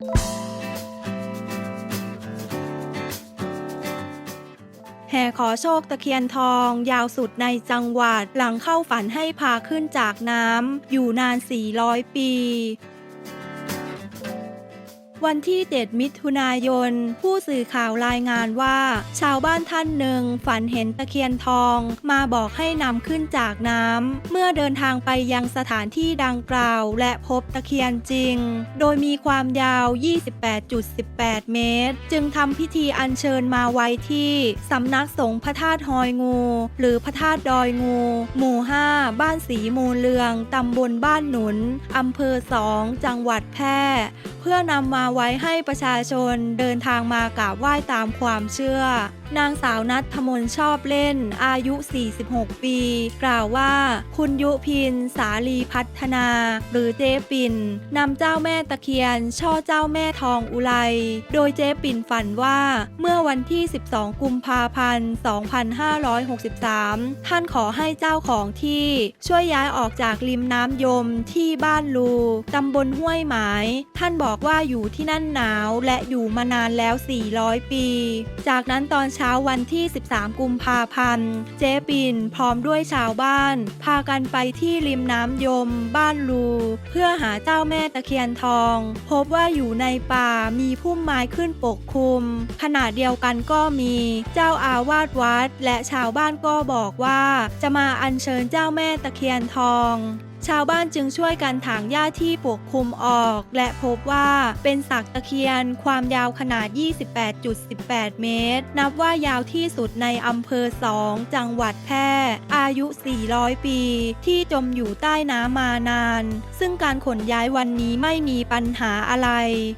แห่ขอโชคตะเคียนทอง ยาวสุดในจังหวัด หลังเข้าฝันให้พาขึ้นจากน้ำ อยู่นาน 400 ปี วันที่7มิถุนายน ผู้สื่อข่าวรายงานว่า ชาวบ้านท่านหนึ่งฝันเห็นตะเคียนทอง มาบอกให้นำขึ้นจากน้ำเมื่อเดินทางไปยังสถานที่ดังกล่าว และพบตะเคียนจริง โดยมีความยาว 28.18 เมตร จึงทำพิธีอัญเชิญมาไว้ที่สำนักสงฆ์พระธาตุหอยงู หรือพระธาตุดอยงู หมู่ 5 บ้านสีมูลเรืองตำบลบ้านหนุนอำเภอสองจังหวัดแพร่ เพื่อนำมาไว้ให้ประชาชนเดินทางมากราบไหว้ตามความเชื่อ นางสาวนัทธมนชอบเล่น อายุ 46 ปี กล่าวว่า คุณยุพิน สาลีพัฒนา หรือเจ๊ปิ่นนำเจ้าแม่ตะเคียน ช่อเจ้าแม่ทองอุไรโดยเจ๊ปิ่นฝันว่าเมื่อวันที่ 12 กุมภาพันธ์ 2563 ท่านขอให้เจ้าของที่ช่วยย้ายออกจากริมน้ำยมที่บ้านลูตำบลห้วยหมาย ท่านบอกว่าอยู่ที่นั่นหนาวและอยู่มานานแล้ว 400 ปี จากนั้นตอนเช้าช้าวันที่ 13 กุมภาพันธ์ เจ๊ปิ่นพร้อมด้วยชาวบ้าน พากันไปที่ริมน้ำยม บ้านลูเพื่อหาเจ้าแม่ตะเคียนทอง พบว่าอยู่ในป่ามีพุ่มไม้ขึ้นปกคลุม ขณะเดียวกันก็มีเจ้าอาวาสวัด และชาวบ้านก็บอกว่า จะมาอัญเชิญเจ้าแม่ตะเคียนทอง ชาวบ้านจึงช่วยกันถางหญ้าที่ปกคลุมออก และพบว่าเป็นสักตะเคียนความยาวขนาด 28.18 เมตร นับว่ายาวที่สุดในอำเภอสองจังหวัดแพร่ อายุ 400 ปี ที่จมอยู่ใต้น้ำมานาน ซึ่งการขนย้ายวันนี้ไม่มีปัญหาอะไร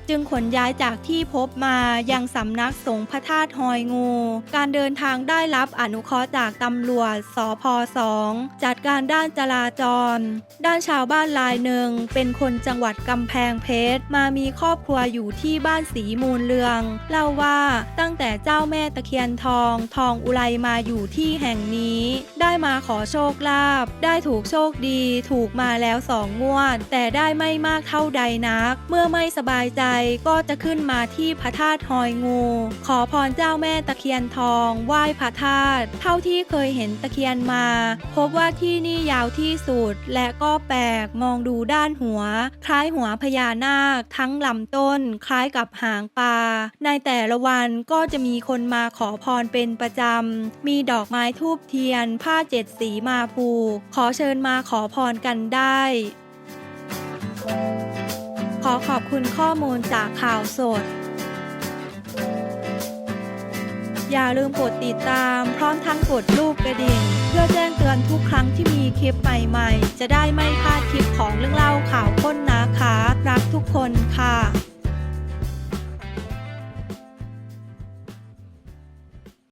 จึงขนย้ายจากที่พบมายังสำนักสงฆ์พระธาตุหอยงู การเดินทางได้รับอนุเคราะห์จากตำรวจสพสองจัดการด้านจราจรด้านชาวบ้านรายหนึ่งเป็นคนจังหวัดกำแพงเพชร มามีครอบครัวอยู่ที่บ้านสีมูลเรือง เล่าว่าตั้งแต่เจ้าแม่ตะเคียนทอง ทองอุไรมาอยู่ที่แห่งนี้ ได้มาขอโชคลาภได้ถูกโชคดี ถูกมาแล้วสองงวด แต่ได้ไม่มากเท่าใดนัก เมื่อไม่สบายใจก็จะขึ้นมาที่พระธาตุหอยงู ขอพรเจ้าแม่ตะเคียนทอง ไหว้พระธาตุเท่าที่เคยเห็นตะเคียนมา พบว่าที่นี่ยาวที่สุดและก็แปลกมองดูด้านหัว คล้ายหัวพญานาค ทั้งลำต้น คล้ายกับหางปลา ในแต่ละวันก็จะมีคนมาขอพรเป็นประจำ มีดอกไม้ทูบเทียน ผ้าเจ็ดสีมาผูก ขอเชิญมาขอพรกันได้ ขอขอบคุณข้อมูลจากข่าวสดอย่าลืมกดติดตามพร้อมทั้งกดรูปกระดิ่ง ลิปใหม่ๆ จะได้ไม่พลาด